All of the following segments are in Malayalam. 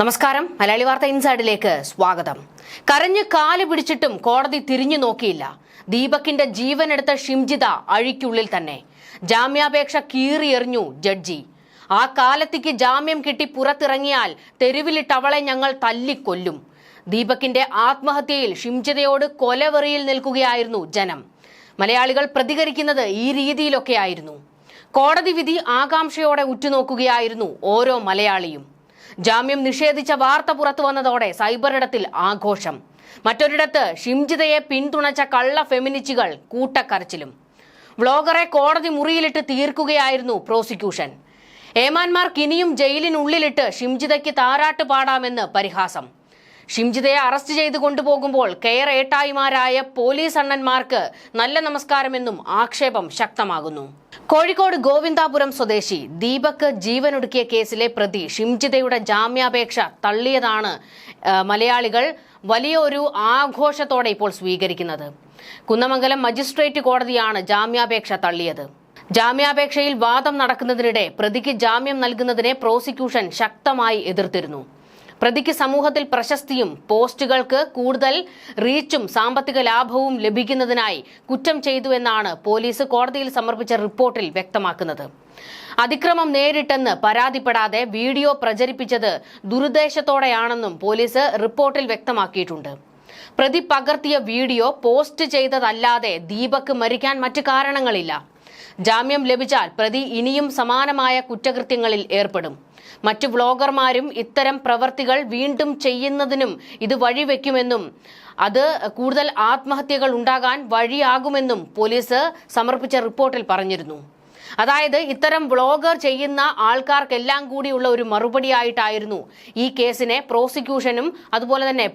നമസ്കാരം. മലയാളി വാർത്ത ഇൻസൈഡിലേക്ക് സ്വാഗതം. കരഞ്ഞ് കാൽ പിടിച്ചിട്ടും കോടതി തിരിഞ്ഞു നോക്കിയില്ല. ദീപകിന്റെ ജീവനെടുത്ത ഷിംജിത അഴിക്കുള്ളിൽ തന്നെ. ജാമ്യാപേക്ഷ കീറിയെറിഞ്ഞു ജഡ്ജി. ആ കാലത്തേക്ക് ജാമ്യം കിട്ടി പുറത്തിറങ്ങിയാൽ തെരുവിലിട്ടവളെ ഞങ്ങൾ തല്ലിക്കൊല്ലും. ദീപക്കിന്റെ ആത്മഹത്യയിൽ ഷിംജിതയോട് കൊലവെറിയിൽ നിൽക്കുകയായിരുന്നു ജനം. മലയാളികൾ പ്രതികരിക്കുന്നത് ഈ രീതിയിലൊക്കെയായിരുന്നു. കോടതി വിധി ആകാംക്ഷയോടെ ഉറ്റുനോക്കുകയായിരുന്നു ഓരോ മലയാളിയും. ജാമ്യം നിഷേധിച്ച വാർത്ത പുറത്തു വന്നതോടെ സൈബറിടത്തിൽ ആഘോഷം. മറ്റൊരിടത്ത് ഷിംജിതയെ പിന്തുണച്ച കള്ള ഫെമിനിസ്റ്റുകൾ കൂട്ടക്കരച്ചിലും. വ്ളോഗറെ കോടതി മുറിയിലിട്ട് തീർക്കുകയായിരുന്നു പ്രോസിക്യൂഷൻ. ഏമാന്മാർക്ക് ഇനിയും ജയിലിനുള്ളിലിട്ട് ഷിംജിതയ്ക്ക് താരാട്ട് പാടാമെന്ന് പരിഹാസം. ഷിംജിതയെ അറസ്റ്റ് ചെയ്ത് കൊണ്ടുപോകുമ്പോൾ കെയർ ഏട്ടായിമാരായ പോലീസ് അണ്ണന്മാർക്ക് നല്ല നമസ്കാരമെന്നും ആക്ഷേപം ശക്തമാകുന്നു. കോഴിക്കോട് ഗോവിന്ദാപുരം സ്വദേശി ദീപക് ജീവനൊടുക്കിയ കേസിലെ പ്രതി ഷിംജിതയുടെ ജാമ്യാപേക്ഷ തള്ളിയതാണ് മലയാളികൾ വലിയ ഒരു ആഘോഷത്തോടെ ഇപ്പോൾ സ്വീകരിക്കുന്നത്. കുന്നമംഗലം മജിസ്ട്രേറ്റ് കോടതിയാണ് ജാമ്യാപേക്ഷ തള്ളിയത്. ജാമ്യാപേക്ഷയിൽ വാദം നടക്കുന്നതിനിടെ പ്രതിക്ക് ജാമ്യം നൽകുന്നതിനെ പ്രോസിക്യൂഷൻ ശക്തമായി എതിർത്തിരുന്നു. പ്രതിക്ക് സമൂഹത്തിൽ പ്രശസ്തിയും പോസ്റ്റുകൾക്ക് കൂടുതൽ റീച്ചും സാമ്പത്തിക ലാഭവും ലഭിക്കുന്നതിനായി കുറ്റം ചെയ്തു എന്നാണ് പോലീസ് കോടതിയിൽ സമർപ്പിച്ച റിപ്പോർട്ടിൽ വ്യക്തമാക്കുന്നത്. അതിക്രമം നേരിട്ടെന്ന് പരാതിപ്പെടാതെ വീഡിയോ പ്രചരിപ്പിച്ചത് ദുരുദ്ദേശത്തോടെയാണെന്നും പോലീസ് റിപ്പോർട്ടിൽ വ്യക്തമാക്കിയിട്ടുണ്ട്. പ്രതി പകർത്തിയ വീഡിയോ പോസ്റ്റ് ചെയ്തതല്ലാതെ ദീപക് മരിക്കാൻ മറ്റു കാരണങ്ങളില്ല. ജാമ്യം ലഭിച്ചാൽ പ്രതി ഇനിയും സമാനമായ കുറ്റകൃത്യങ്ങളിൽ ഏർപ്പെടും. മറ്റു വ്ളോഗർമാരും ഇത്തരം പ്രവർത്തികൾ വീണ്ടും ചെയ്യുന്നതിനും ഇത് വഴിവെക്കുമെന്നും അത് കൂടുതൽ ആത്മഹത്യകൾ ഉണ്ടാകാൻ വഴിയാകുമെന്നും പോലീസ് സമർപ്പിച്ച റിപ്പോർട്ടിൽ പറഞ്ഞിരുന്നു. അതായത് ഇത്തരം വ്ളോഗർ ചെയ്യുന്ന ആൾക്കാർക്കെല്ലാം കൂടിയുള്ള ഒരു മറുപടിയായിട്ടായിരുന്നു ഈ കേസിനെ പ്രോസിക്യൂഷനും അതുപോലെ തന്നെ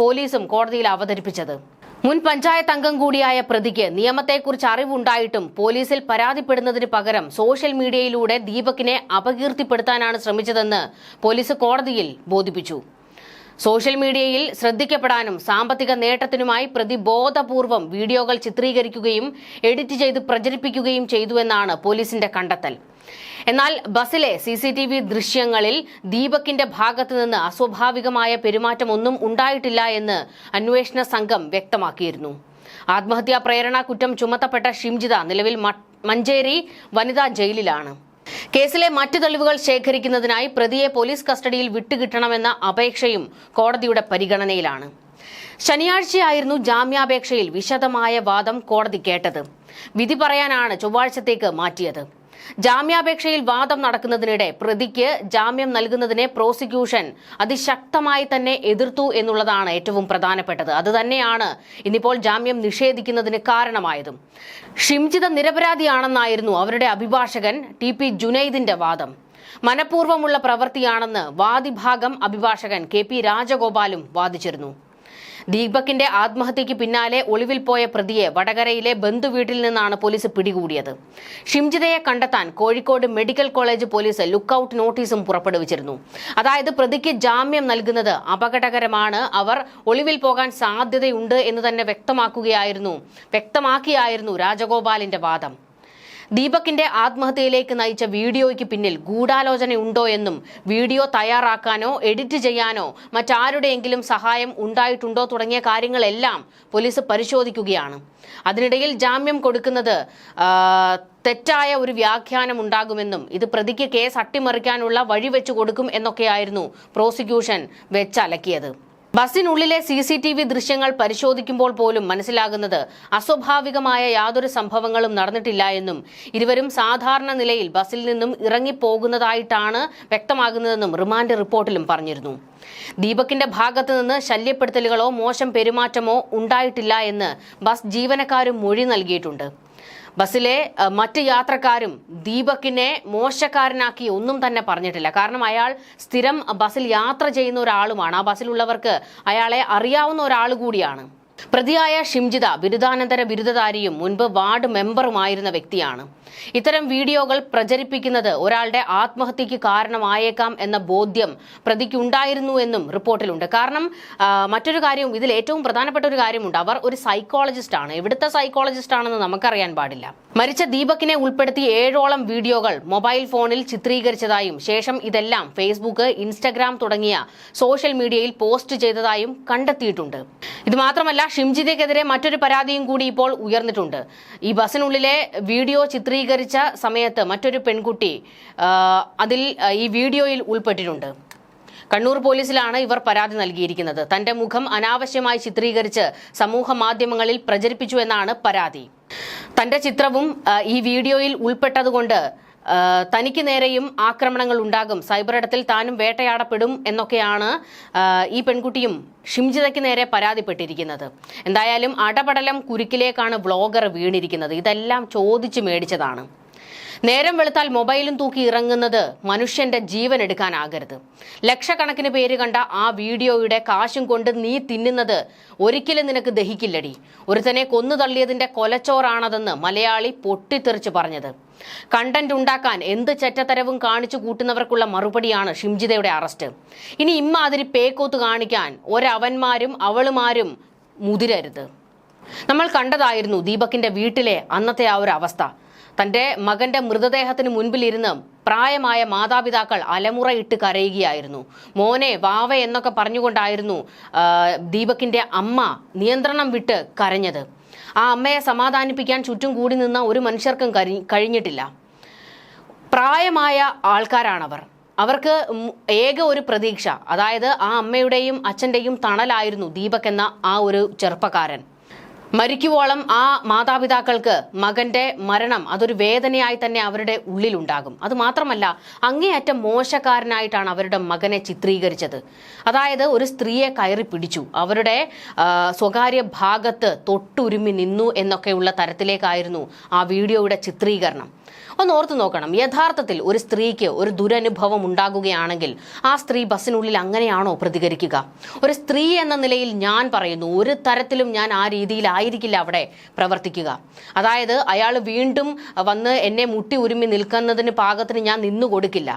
പോലീസും കോടതിയിൽ അവതരിപ്പിച്ചത്. മുൻ പഞ്ചായത്ത് അംഗം കൂടിയായ പ്രതിക്ക് നിയമത്തെക്കുറിച്ച് അറിവുണ്ടായിട്ടും പോലീസിൽ പരാതിപ്പെടുന്നതിന് പകരം സോഷ്യൽ മീഡിയയിലൂടെ ദീപകിനെ അപകീർത്തിപ്പെടുത്താനാണ് ശ്രമിച്ചതെന്ന് പോലീസ് കോടതിയിൽ ബോധിപ്പിച്ചു. സോഷ്യൽ മീഡിയയിൽ ശ്രദ്ധിക്കപ്പെടാനും സാമ്പത്തിക നേട്ടത്തിനുമായി പ്രതി ബോധപൂർവം വീഡിയോകൾ ചിത്രീകരിക്കുകയും എഡിറ്റ് ചെയ്ത് പ്രചരിപ്പിക്കുകയും ചെയ്തുവെന്നാണ് പോലീസിന്റെ കണ്ടെത്തൽ. എന്നാൽ ബസിലെ സി സി ടി വി ദൃശ്യങ്ങളിൽ ദീപകിന്റെ ഭാഗത്തു നിന്ന് അസ്വാഭാവികമായ പെരുമാറ്റമൊന്നും ഉണ്ടായിട്ടില്ല എന്ന് അന്വേഷണ സംഘം വ്യക്തമാക്കിയിരുന്നു. ആത്മഹത്യാ പ്രേരണ കുറ്റം ചുമത്തപ്പെട്ട ഷിംജിത നിലവിൽ മഞ്ചേരി വനിതാ ജയിലിലാണ്. കേസിലെ മറ്റു തെളിവുകൾ ശേഖരിക്കുന്നതിനായി പ്രതിയെ പോലീസ് കസ്റ്റഡിയിൽ വിട്ടുകിട്ടണമെന്ന അപേക്ഷയും കോടതിയുടെ പരിഗണനയിലാണ്. ശനിയാഴ്ചയായിരുന്നു ജാമ്യാപേക്ഷയിൽ വിശദമായ വാദം കോടതി കേട്ടത്. വിധി പറയാനാണ് ചൊവ്വാഴ്ചത്തേക്ക് മാറ്റിയത്. ജാമ്യാപേക്ഷയിൽ വാദം നടക്കുന്നതിനിടെ പ്രതിക്ക് ജാമ്യം നൽകുന്നതിനെ പ്രോസിക്യൂഷൻ അതിശക്തമായി തന്നെ എതിർത്തു എന്നുള്ളതാണ് ഏറ്റവും പ്രധാനപ്പെട്ടത്. അത് തന്നെയാണ് ഇന്നിപ്പോൾ ജാമ്യം നിഷേധിക്കുന്നതിന് കാരണമായതും. ഷിംജിത നിരപരാധിയാണെന്നായിരുന്നു അവരുടെ അഭിഭാഷകൻ ടി പി ജുനൈദിന്റെ വാദം. മനഃപൂർവമുള്ള പ്രവൃത്തിയാണെന്ന് വാദിഭാഗം അഭിഭാഷകൻ കെ പി രാജഗോപാലും വാദിച്ചിരുന്നു. ദീപകിന്റെ ആത്മഹത്യയ്ക്ക് പിന്നാലെ ഒളിവിൽ പോയ പ്രതിയെ വടകരയിലെ ബന്ധുവീട്ടിൽ നിന്നാണ് പോലീസ് പിടികൂടിയത്. ഷിംജിതയെ കണ്ടെത്താൻ Kozhikode medical college police lookout നോട്ടീസും പുറപ്പെടുവിച്ചിരുന്നു. അതായത് പ്രതിക്ക് ജാമ്യം നൽകുന്നത് അപകടകരമാണ്. അവർ ഒളിവിൽ പോകാൻ സാധ്യതയുണ്ട് എന്ന് തന്നെ വ്യക്തമാക്കുകയായിരുന്നു. വ്യക്തമാക്കിയായിരുന്നു രാജഗോപാലിന്റെ വാദം. ദീപകിന്റെ ആത്മഹത്യയിലേക്ക് നയിച്ച വീഡിയോയ്ക്ക് പിന്നിൽ ഗൂഢാലോചനയുണ്ടോ എന്നും വീഡിയോ തയ്യാറാക്കാനോ എഡിറ്റ് ചെയ്യാനോ മറ്റാരുടെയെങ്കിലും സഹായം ഉണ്ടായിട്ടുണ്ടോ തുടങ്ങിയ കാര്യങ്ങളെല്ലാം പോലീസ് പരിശോധിക്കുകയാണ്. അതിനിടയിൽ ജാമ്യം കൊടുക്കുന്നത് തെറ്റായ ഒരു വ്യാഖ്യാനം ഉണ്ടാകുമെന്നും ഇത് പ്രതിക്ക് കേസ് അട്ടിമറിക്കാനുള്ള വഴിവെച്ചു കൊടുക്കും എന്നൊക്കെയായിരുന്നു പ്രോസിക്യൂഷൻ വെച്ചലക്കിയത്. ബസിനുള്ളിലെ സി സി ടി വി ദൃശ്യങ്ങൾ പരിശോധിക്കുമ്പോൾ പോലും മനസ്സിലാകുന്നത് അസ്വാഭാവികമായ യാതൊരു സംഭവങ്ങളും നടന്നിട്ടില്ല എന്നും ഇരുവരും സാധാരണ നിലയിൽ ബസിൽ നിന്നും ഇറങ്ങിപ്പോകുന്നതായിട്ടാണ് വ്യക്തമാകുന്നതെന്നും റിമാൻഡ് റിപ്പോർട്ടിലും പറഞ്ഞിരുന്നു. ദീപക്കിന്റെ ഭാഗത്തു നിന്ന് ശല്യപ്പെടുത്തലുകളോ മോശം പെരുമാറ്റമോ ഉണ്ടായിട്ടില്ല എന്ന് ബസ് ജീവനക്കാരും മൊഴി നൽകിയിട്ടുണ്ട്. ബസ്സിലെ മറ്റ് യാത്രക്കാരും ദീപക്കിനെ മോശക്കാരനാക്കി ഒന്നും തന്നെ പറഞ്ഞിട്ടില്ല. കാരണം അയാൾ സ്ഥിരം ബസ്സിൽ യാത്ര ചെയ്യുന്ന ഒരാളുമാണ്. ആ ബസ്സിലുള്ളവർക്ക് അയാളെ അറിയാവുന്ന ഒരാൾ കൂടിയാണ്. പ്രതിയായ ഷിംജിത ബിരുദാനന്തര ബിരുദധാരിയും മുൻപ് വാർഡ് മെമ്പറുമായിരുന്ന വ്യക്തിയാണ്. ഇത്തരം വീഡിയോകൾ പ്രചരിപ്പിക്കുന്നത് ഒരാളുടെ ആത്മഹത്യക്ക് കാരണമായേക്കാം എന്ന ബോധ്യം പ്രതിക്കുണ്ടായിരുന്നു എന്നും റിപ്പോർട്ടിലുണ്ട്. കാരണം മറ്റൊരു കാര്യവും ഇതിൽ ഏറ്റവും പ്രധാനപ്പെട്ട ഒരു കാര്യമുണ്ട്. അവർ ഒരു സൈക്കോളജിസ്റ്റ് ആണ്. എവിടുത്തെ സൈക്കോളജിസ്റ്റ് ആണെന്ന് നമുക്കറിയാൻ പാടില്ല. മരിച്ച ദീപക്കിനെ ഉൾപ്പെടുത്തി ഏഴോളം വീഡിയോകൾ മൊബൈൽ ഫോണിൽ ചിത്രീകരിച്ചതായും ശേഷം ഇതെല്ലാം ഫേസ്ബുക്ക് ഇൻസ്റ്റഗ്രാം തുടങ്ങിയ സോഷ്യൽ മീഡിയയിൽ പോസ്റ്റ് ചെയ്തതായും കണ്ടെത്തിയിട്ടുണ്ട്. ഇത് മാത്രമല്ല ഷിംജിതയ്ക്കെതിരെ മറ്റൊരു പരാതിയും കൂടി ഇപ്പോൾ ഉയർന്നിട്ടുണ്ട്. ഈ ബസ്സിനുള്ളിലെ വീഡിയോ ചിത്രീകരിച്ച സമയത്ത് മറ്റൊരു പെൺകുട്ടി അതിൽ ഈ വീഡിയോയിൽ ഉൾപ്പെട്ടിട്ടുണ്ട്. കണ്ണൂർ പോലീസിലാണ് ഇവർ പരാതി നൽകിയിരിക്കുന്നത്. തന്റെ മുഖം അനാവശ്യമായി ചിത്രീകരിച്ച് സമൂഹ മാധ്യമങ്ങളിൽ പ്രചരിപ്പിച്ചു എന്നാണ് പരാതി. തന്റെ ചിത്രവും ഈ വീഡിയോയിൽ ഉൾപ്പെട്ടതുകൊണ്ട് തനിക്ക് നേരെയും ആക്രമണങ്ങൾ ഉണ്ടാകും. സൈബർ ഇടത്തിൽ താനും വേട്ടയാടപ്പെടും എന്നൊക്കെയാണ് ഈ പെൺകുട്ടിയും ഷിംജിതയ്ക്ക് നേരെ പരാതിപ്പെട്ടിരിക്കുന്നത്. എന്തായാലും അടപടലം കുരുക്കിലേക്കാണ് വ്ളോഗർ വീണിരിക്കുന്നത്. ഇതെല്ലാം ചോദിച്ചു മേടിച്ചതാണ്. നേരം വെളുത്താൽ മൊബൈലും തൂക്കി ഇറങ്ങുന്നത് മനുഷ്യന്റെ ജീവൻ എടുക്കാനാകരുത്. ലക്ഷക്കണക്കിന് പേര് കണ്ട ആ വീഡിയോയുടെ കാശും കൊണ്ട് നീ തിന്നുന്നത് ഒരിക്കലും നിനക്ക് ദഹിക്കില്ലടി. ഒരുത്തനെ കൊന്നു തള്ളിയതിന്റെ കൊലച്ചോറാണതെന്ന് മലയാളി പൊട്ടിത്തെറിച്ച് പറഞ്ഞത്. കണ്ടന്റ് ഉണ്ടാക്കാൻ എന്ത് ചെറ്റത്തരവും കാണിച്ചു കൂട്ടുന്നവർക്കുള്ള മറുപടിയാണ് ഷിംജിതയുടെ അറസ്റ്റ്. ഇനി ഇമ്മാതിരി പേക്കോത്ത് കാണിക്കാൻ ഒരവന്മാരും അവളുമാരും മുതിരരുത്. നമ്മൾ കണ്ടതായിരുന്നു ദീപക്കിന്റെ വീട്ടിലെ അന്നത്തെ ആ ഒരു അവസ്ഥ. തന്റെ മകന്റെ മൃതദേഹത്തിന് മുൻപിലിരുന്ന് പ്രായമായ മാതാപിതാക്കൾ അലമുറയിട്ട് കരയുകയായിരുന്നു. മോനെ വാവ എന്നൊക്കെ പറഞ്ഞുകൊണ്ടായിരുന്നു ദീപക്കിന്റെ അമ്മ നിയന്ത്രണം വിട്ട് കരഞ്ഞത്. ആ അമ്മയെ സമാധാനിപ്പിക്കാൻ ചുറ്റും കൂടി നിന്ന ഒരു മനുഷ്യർക്കും കഴി- കഴിഞ്ഞിട്ടില്ല. പ്രായമായ ആൾക്കാരാണവർ. അവർക്ക് ഏക ഒരു പ്രതീക്ഷ അതായത് ആ അമ്മയുടെയും അച്ഛന്റെയും തണലായിരുന്നു ദീപക് എന്ന ആ ഒരു ചെറുപ്പക്കാരൻ. മരിക്കുവോളം ആ മാതാപിതാക്കൾക്ക് മകന്റെ മരണം അതൊരു വേദനയായി തന്നെ അവരുടെ ഉള്ളിലുണ്ടാകും. അത് മാത്രമല്ല അങ്ങേയറ്റം മോശക്കാരനായിട്ടാണ് അവരുടെ മകനെ ചിത്രീകരിച്ചത്. അതായത് ഒരു സ്ത്രീയെ കയറി പിടിച്ചു. അവരുടെ സ്വകാര്യ ഭാഗത്ത് തൊട്ടുരുമി നിന്നു എന്നൊക്കെയുള്ള തരത്തിലേക്കായിരുന്നു ആ വീഡിയോയുടെ ചിത്രീകരണം. ഒന്ന് ഓർത്തു നോക്കണം യഥാർത്ഥത്തിൽ ഒരു സ്ത്രീക്ക് ഒരു ദുരനുഭവം ഉണ്ടാകുകയാണെങ്കിൽ ആ സ്ത്രീ ബസ്സിനുള്ളിൽ അങ്ങനെയാണോ പ്രതികരിക്കുക? ഒരു സ്ത്രീ എന്ന നിലയിൽ ഞാൻ പറയുന്നു ഒരു തരത്തിലും ഞാൻ ആ രീതിയിലായിരിക്കില്ല അവിടെ പ്രവർത്തിക്കുക. അതായത് അയാൾ വീണ്ടും വന്ന് എന്നെ മുട്ടി ഉരുമി നിൽക്കുന്നതിന് പാകത്തിന് ഞാൻ നിന്നു കൊടുക്കില്ല.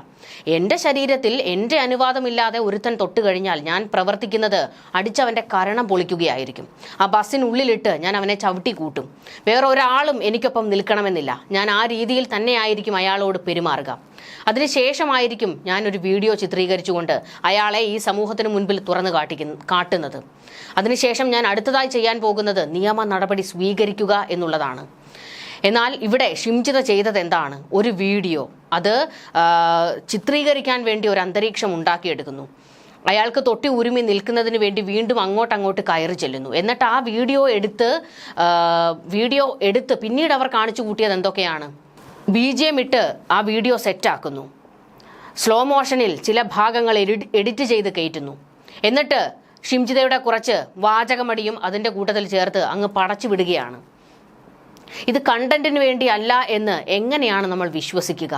എന്റെ ശരീരത്തിൽ എന്റെ അനുവാദമില്ലാതെ ഒരുത്തൻ തൊട്ട് കഴിഞ്ഞാൽ ഞാൻ പ്രവർത്തിക്കുന്നത് അടിച്ചവന്റെ കരണം പൊളിക്കുകയായിരിക്കും. ആ ബസ്സിനുള്ളിലിട്ട് ഞാൻ അവനെ ചവിട്ടി കൂട്ടും. വേറെ ഒരാളും എനിക്കൊപ്പം നിൽക്കണമെന്നില്ല. ഞാൻ ആ രീതിയിൽ തന്നെയായിരിക്കും അയാളോട് പെരുമാറുക. അതിനുശേഷമായിരിക്കും ഞാനൊരു വീഡിയോ ചിത്രീകരിച്ചുകൊണ്ട് അയാളെ ഈ സമൂഹത്തിന് മുൻപിൽ തുറന്നു കാട്ടിക്കുന്നു കാട്ടുന്നത്. അതിനുശേഷം ഞാൻ അടുത്തതായി ചെയ്യാൻ പോകുന്നത് നിയമ നടപടി സ്വീകരിക്കുക എന്നുള്ളതാണ്. എന്നാൽ ഇവിടെ ഷിംജിത ചെയ്തത് എന്താണ്? ഒരു വീഡിയോ. അത് ചിത്രീകരിക്കാൻ വേണ്ടി ഒരു അന്തരീക്ഷം ഉണ്ടാക്കിയെടുക്കുന്നു. അയാൾക്ക് തൊട്ടി ഉരുമി നിൽക്കുന്നതിന് വേണ്ടി വീണ്ടും അങ്ങോട്ട് അങ്ങോട്ട് കയറി ചെല്ലുന്നു. എന്നിട്ട് ആ വീഡിയോ എടുത്ത് വീഡിയോ എടുത്ത് പിന്നീട് അവർ കാണിച്ചു കൂട്ടിയത് എന്തൊക്കെയാണ്? ബി ഇട്ട് ആ വീഡിയോ സെറ്റാക്കുന്നു. സ്ലോ മോഷനിൽ ചില ഭാഗങ്ങൾ എഡിറ്റ് ചെയ്ത് കയറ്റുന്നു. എന്നിട്ട് ഷിംജിതയുടെ കുറച്ച് വാചകമടിയും അതിന്റെ കൂട്ടത്തിൽ ചേർത്ത് അങ്ങ് പടച്ചു വിടുകയാണ്. ഇത് കണ്ടന്റിന് വേണ്ടി അല്ല എന്ന് എങ്ങനെയാണ് നമ്മൾ വിശ്വസിക്കുക?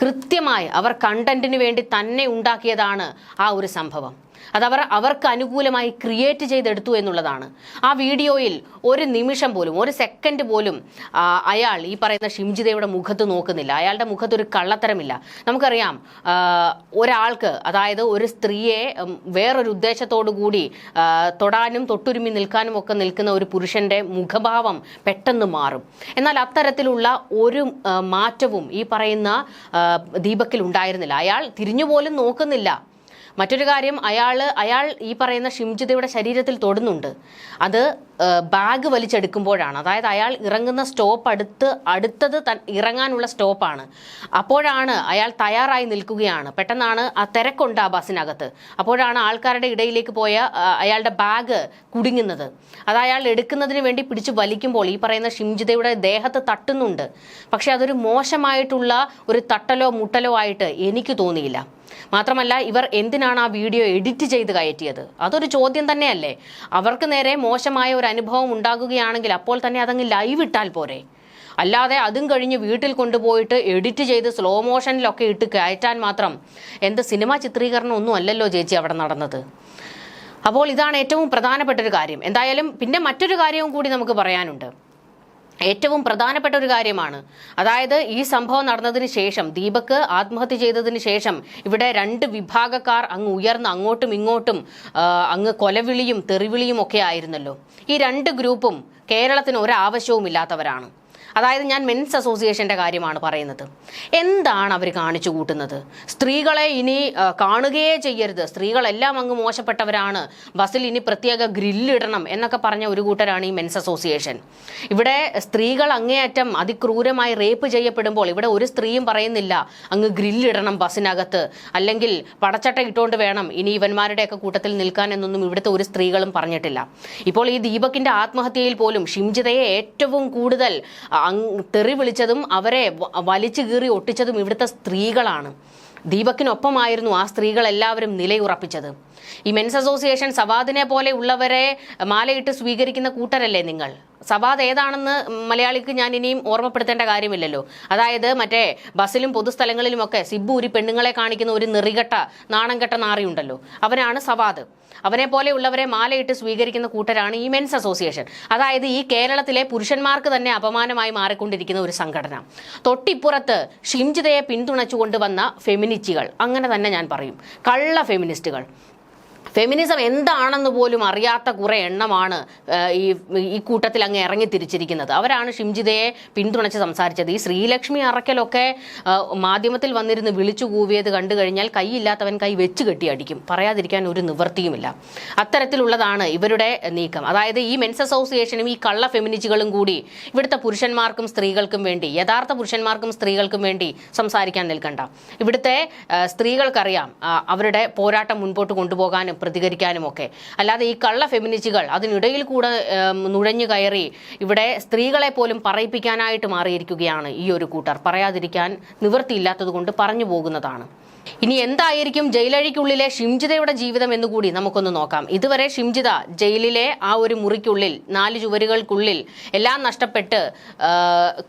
കൃത്യമായി അവർ കണ്ടന്റിന് വേണ്ടി തന്നെ ഉണ്ടാക്കിയതാണ് ആ ഒരു സംഭവം. അതവർ അവർക്ക് അനുകൂലമായി ക്രിയേറ്റ് ചെയ്തെടുത്തു എന്നുള്ളതാണ്. ആ വീഡിയോയിൽ ഒരു നിമിഷം പോലും ഒരു സെക്കൻഡ് പോലും അയാൾ ഈ പറയുന്ന ഷിംജിതയുടെ മുഖത്ത് നോക്കുന്നില്ല. അയാളുടെ മുഖത്ത് ഒരു കള്ളത്തരമില്ല. നമുക്കറിയാം ഒരാൾക്ക് അതായത് ഒരു സ്ത്രീയെ വേറൊരു ഉദ്ദേശത്തോടു കൂടി തൊടാനും തൊട്ടുരുമി നിൽക്കാനും ഒക്കെ നിൽക്കുന്ന ഒരു പുരുഷന്റെ മുഖഭാവം പെട്ടെന്ന് മാറും. എന്നാൽ അത്തരത്തിലുള്ള ഒരു മാറ്റവും ഈ പറയുന്ന ദീപക്കിൽ ഉണ്ടായിരുന്നില്ല. അയാൾ തിരിഞ്ഞുപോലും നോക്കുന്നില്ല. മറ്റൊരു കാര്യം അയാൾ അയാൾ ഈ പറയുന്ന ഷിംജിതയുടെ ശരീരത്തിൽ തൊടുന്നുണ്ട്. അത് ബാഗ് വലിച്ചെടുക്കുമ്പോഴാണ്. അതായത് അയാൾ ഇറങ്ങുന്ന സ്റ്റോപ്പ് അടുത്ത് അടുത്തത് ഇറങ്ങാനുള്ള സ്റ്റോപ്പാണ്. അപ്പോഴാണ് അയാൾ തയ്യാറായി നിൽക്കുകയാണ്. പെട്ടെന്നാണ് ആ തിരക്കുണ്ട് ആ ബസ്സിനകത്ത്. അപ്പോഴാണ് ആൾക്കാരുടെ ഇടയിലേക്ക് പോയ അയാളുടെ ബാഗ് കുടുങ്ങുന്നത്. അത് അയാൾ എടുക്കുന്നതിന് വേണ്ടി പിടിച്ചു വലിക്കുമ്പോൾ ഈ പറയുന്ന ഷിംജിതയുടെ ദേഹത്ത് തട്ടുന്നുണ്ട്. പക്ഷെ അതൊരു മോശമായിട്ടുള്ള ഒരു തട്ടലോ മുട്ടലോ ആയിട്ട് എനിക്ക് തോന്നിയില്ല. മാത്രമല്ല ഇവർ എന്തിനാണ് ആ വീഡിയോ എഡിറ്റ് ചെയ്ത് കയറ്റിയത്? അതൊരു ചോദ്യം തന്നെയല്ലേ? അവർക്ക് നേരെ മോശമായ ഒരു അനുഭവം ഉണ്ടാകുകയാണെങ്കിൽ അപ്പോൾ തന്നെ അതങ്ങ് ലൈവ് ഇട്ടാൽ പോരെ. അല്ലാതെ അതും കഴിഞ്ഞ് വീട്ടിൽ കൊണ്ടുപോയിട്ട് എഡിറ്റ് ചെയ്ത് സ്ലോ മോഷനിലൊക്കെ ഇട്ട് കയറ്റാൻ മാത്രം എന്ത് സിനിമ ചിത്രീകരണം ഒന്നും അല്ലല്ലോ ചേച്ചി അവിടെ നടന്നത്. അപ്പോൾ ഇതാണ് ഏറ്റവും പ്രധാനപ്പെട്ട ഒരു കാര്യം. എന്തായാലും പിന്നെ മറ്റൊരു കാര്യവും കൂടി നമുക്ക് പറയാനുണ്ട്. ഏറ്റവും പ്രധാനപ്പെട്ട ഒരു കാര്യമാണ്. അതായത് ഈ സംഭവം നടന്നതിന് ശേഷം ദീപക് ആത്മഹത്യ ചെയ്തതിന് ശേഷം ഇവിടെ രണ്ട് വിഭാഗക്കാർ അങ്ങ് ഉയർന്ന് അങ്ങോട്ടും ഇങ്ങോട്ടും അങ്ങ് കൊലവിളിയും തെറിവിളിയും ഒക്കെ ആയിരുന്നല്ലോ. ഈ രണ്ട് ഗ്രൂപ്പും കേരളത്തിന് ഒരാവശ്യവും ഇല്ലാത്തവരാണ് അതായത് ഞാൻ മെൻസ് അസോസിയേഷന്റെ കാര്യമാണ് പറയുന്നത്. എന്താണ് അവർ കാണിച്ചു കൂട്ടുന്നത്? സ്ത്രീകളെ ഇനി കാണുകയേ ചെയ്യരുത്. സ്ത്രീകളെല്ലാം അങ്ങ് മോശപ്പെട്ടവരാണ്. ബസ്സിൽ ഇനി പ്രത്യേക ഗ്രില്ലിടണം എന്നൊക്കെ പറഞ്ഞ ഒരു കൂട്ടരാണ് ഈ മെൻസ് അസോസിയേഷൻ ഇവിടെ സ്ത്രീകൾ അങ്ങേയറ്റം അതിക്രൂരമായി റേപ്പ് ചെയ്യപ്പെടുമ്പോൾ ഇവിടെ ഒരു സ്ത്രീയും പറയുന്നില്ല അങ്ങ് ഗ്രില്ലിടണം ബസ്സിനകത്ത്. അല്ലെങ്കിൽ പടച്ചട്ട ഇട്ടുകൊണ്ട് വേണം ഇനി ഇവന്മാരുടെയൊക്കെ കൂട്ടത്തിൽ നിൽക്കാൻ എന്നൊന്നും ഇവിടുത്തെ ഒരു സ്ത്രീകളും പറഞ്ഞിട്ടില്ല. ഇപ്പോൾ ഈ ദീപകിന്റെ ആത്മഹത്യയിൽ പോലും ഷിംജിതയെ ഏറ്റവും കൂടുതൽ തെറി വിളിച്ചതും അവരെ വലിച്ചു കീറി ഒട്ടിച്ചതും ഇവിടുത്തെ സ്ത്രീകളാണ്. ദീപക്കിനൊപ്പമായിരുന്നു ആ സ്ത്രീകളെല്ലാവരും നിലയുറപ്പിച്ചത്. ഈ മെൻസ് അസോസിയേഷൻ സവാദിനെ പോലെ ഉള്ളവരെ മാലയിട്ട് സ്വീകരിക്കുന്ന കൂട്ടരല്ലേ നിങ്ങൾ? സവാദ് ഏതാണെന്ന് മലയാളിക്ക് ഞാൻ ഇനിയും ഓർമ്മപ്പെടുത്തേണ്ട കാര്യമില്ലല്ലോ. അതായത് മറ്റേ ബസ്സിലും പൊതുസ്ഥലങ്ങളിലുമൊക്കെ സിബൂരി പെണ്ണുങ്ങളെ കാണിക്കുന്ന ഒരു നെറികെട്ട നാണംകെട്ട നാറിയുണ്ടല്ലോ. അവനാണ് സവാദ്. അവനെ പോലെയുള്ളവരെ മാലയിട്ട് സ്വീകരിക്കുന്ന കൂട്ടരാണ് ഈ മെൻസ് അസോസിയേഷൻ അതായത് ഈ കേരളത്തിലെ പുരുഷന്മാർക്ക് തന്നെ അപമാനമായി മാറിക്കൊണ്ടിരിക്കുന്ന ഒരു സംഘടന. തൊട്ടിപ്പുറത്ത് ഷിംജിതയെ പിന്തുണച്ചുകൊണ്ട് വന്ന ഫെമിനിസ്റ്റുകൾ അങ്ങനെ തന്നെ ഞാൻ പറയും. കള്ള ഫെമിനിസ്റ്റുകൾ ഫെമിനിസം എന്താണെന്ന് പോലും അറിയാത്ത കുറെ എണ്ണമാണ് ഈ ഈ കൂട്ടത്തിൽ അങ്ങ് ഇറങ്ങി തിരിച്ചിരിക്കുന്നത്. അവരാണ് ഷിംജിതയെ പിന്തുണച്ച് സംസാരിച്ചത്. ഈ ശ്രീലക്ഷ്മി അറക്കലൊക്കെ മാധ്യമത്തിൽ വന്നിരുന്ന് വിളിച്ചു കൂവിയത് കണ്ടു കഴിഞ്ഞാൽ കൈയില്ലാത്തവൻ കൈ വെച്ച് കെട്ടി അടിക്കും. പറയാതിരിക്കാൻ ഒരു നിവൃത്തിയുമില്ല. അത്തരത്തിലുള്ളതാണ് ഇവരുടെ നീക്കം. അതായത് ഈ മെൻസ് അസോസിയേഷനും ഈ കള്ള ഫെമിനിസ്റ്റുകളും കൂടി ഇവിടുത്തെ പുരുഷന്മാർക്കും സ്ത്രീകൾക്കും വേണ്ടി യഥാർത്ഥ പുരുഷന്മാർക്കും സ്ത്രീകൾക്കും വേണ്ടി സംസാരിക്കാൻ നിൽക്കണ്ട. ഇവിടുത്തെ സ്ത്രീകൾക്കറിയാം അവരുടെ പോരാട്ടം മുൻപോട്ട് കൊണ്ടുപോകാനും പ്രതികരിക്കാനും ഒക്കെ അല്ലാതെ ഈ കള്ള ഫെമിനിസ്റ്റുകൾ അതിനിടയിൽ കൂടെ നുഴഞ്ഞു കയറി ഇവിടെ സ്ത്രീകളെ പോലും പറയിപ്പിക്കാനായിട്ട് മാറിയിരിക്കുകയാണ് ഈ ഒരു കൂട്ടർ. പറയാതിരിക്കാൻ നിവൃത്തിയില്ലാത്തത് കൊണ്ട് പറഞ്ഞു പോകുന്നതാണ്. ഇനി എന്തായിരിക്കും ജയിലഴിക്കുള്ളിലെ ഷിംജിതയുടെ ജീവിതം എന്ന് കൂടി നമുക്കൊന്ന് നോക്കാം. ഇതുവരെ ഷിംജിത ജയിലിലെ ആ ഒരു മുറിക്കുള്ളിൽ നാല് ചുവരുകൾക്കുള്ളിൽ എല്ലാം നഷ്ടപ്പെട്ട്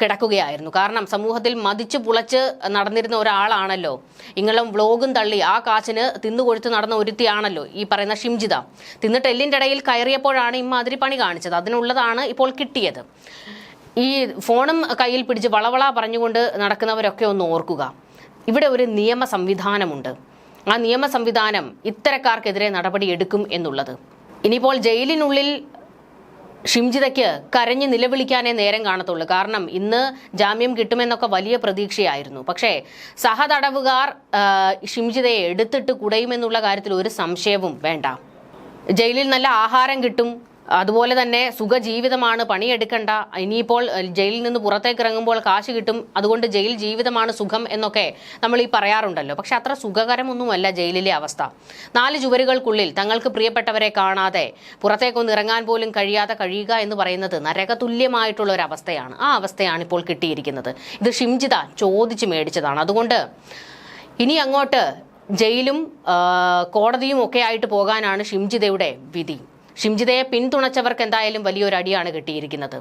കിടക്കുകയായിരുന്നു. കാരണം സമൂഹത്തിൽ മതിച്ചു പുളച്ച് നടന്നിരുന്ന ഒരാളാണല്ലോ. ഇങ്ങളും വ്ലോഗും തള്ളി ആ കാച്ചിന് തിന്നുകൊഴുത്ത് നടന്ന ഒരുത്തിയാണല്ലോ ഈ പറയുന്ന ഷിംജിത. തിന്നിട്ട് എല്ലിന്റെ ഇടയിൽ കയറിയപ്പോഴാണ് ഇമ്മാതിരി പണി കാണിച്ചത്. അതിനുള്ളതാണ് ഇപ്പോൾ കിട്ടിയത്. ഈ ഫോണും കയ്യിൽ പിടിച്ച് വളവള പറഞ്ഞുകൊണ്ട് നടക്കുന്നവരൊക്കെ ഒന്ന് ഓർക്കുക. ഇവിടെ ഒരു നിയമ സംവിധാനമുണ്ട്. ആ നിയമ സംവിധാനം ഇത്തരക്കാർക്കെതിരെ നടപടി എടുക്കും എന്നുള്ളത്. ഇനിയിപ്പോൾ ജയിലിനുള്ളിൽ ഷിംജിതയ്ക്ക് കരഞ്ഞ് നിലവിളിക്കാനേ നേരം കാണത്തുള്ളൂ. കാരണം ഇന്ന് ജാമ്യം കിട്ടുമെന്നൊക്കെ വലിയ പ്രതീക്ഷയായിരുന്നു. പക്ഷേ സഹതടവുകാർ ഷിംജിതയെ എടുത്തിട്ട് കുടയുമെന്നുള്ള കാര്യത്തിൽ ഒരു സംശയവും വേണ്ട. ജയിലിൽ നല്ല ആഹാരം കിട്ടും അതുപോലെ തന്നെ സുഖജീവിതമാണ് പണിയെടുക്കണ്ട. ഇനിയിപ്പോൾ ജയിലിൽ നിന്ന് പുറത്തേക്ക് ഇറങ്ങുമ്പോൾ കാശ് കിട്ടും. അതുകൊണ്ട് ജയിൽ ജീവിതമാണ് സുഖം എന്നൊക്കെ നമ്മൾ ഈ പറയാറുണ്ടല്ലോ. പക്ഷെ അത്ര സുഖകരമൊന്നുമല്ല ജയിലിലെ അവസ്ഥ. നാല് ചുവരുകൾക്കുള്ളിൽ തങ്ങൾക്ക് പ്രിയപ്പെട്ടവരെ കാണാതെ പുറത്തേക്കൊന്ന് ഇറങ്ങാൻ പോലും കഴിയാതെ കഴിയുക എന്ന് പറയുന്നത് നരകതുല്യമായിട്ടുള്ള ഒരു അവസ്ഥയാണ്. ആ അവസ്ഥയാണ് ഇപ്പോൾ കിട്ടിയിരിക്കുന്നത്. ഇത് ഷിംജിത ചോദിച്ചു മേടിച്ചതാണ്. അതുകൊണ്ട് ഇനി അങ്ങോട്ട് ജയിലും കോടതിയും ഒക്കെ ആയിട്ട് പോകാനാണ് ഷിംജിതയുടെ വിധി. ഷിംജിതയെ പിന്തുണച്ചവർക്ക് എന്തായാലും വലിയൊരു അടിയാണ് കിട്ടിയിരിക്കുന്നത്.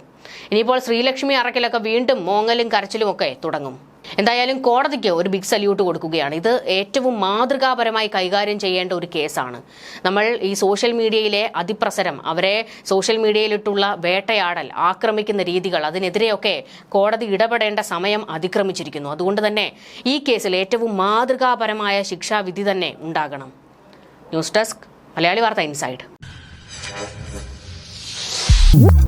ഇനിയിപ്പോൾ ശ്രീലക്ഷ്മി അറക്കലൊക്കെ വീണ്ടും മോങ്ങലും കരച്ചിലും ഒക്കെ തുടങ്ങും. എന്തായാലും കോടതിക്ക് ഒരു ബിഗ് സല്യൂട്ട് കൊടുക്കുകയാണ്. ഇത് ഏറ്റവും മാതൃകാപരമായി കൈകാര്യം ചെയ്യേണ്ട ഒരു കേസാണ്. നമ്മൾ ഈ സോഷ്യൽ മീഡിയയിലെ അതിപ്രസരം അവരെ സോഷ്യൽ മീഡിയയിലിട്ടുള്ള വേട്ടയാടൽ ആക്രമിക്കുന്ന രീതികൾ അതിനെതിരെയൊക്കെ കോടതി ഇടപെടേണ്ട സമയം അതിക്രമിച്ചിരിക്കുന്നു. അതുകൊണ്ട് തന്നെ ഈ കേസിൽ ഏറ്റവും മാതൃകാപരമായ ശിക്ഷാവിധി തന്നെ ഉണ്ടാകണം. ന്യൂസ് ഡെസ്ക് മലയാളി വാർത്ത ഇൻസൈഡ്. Woo!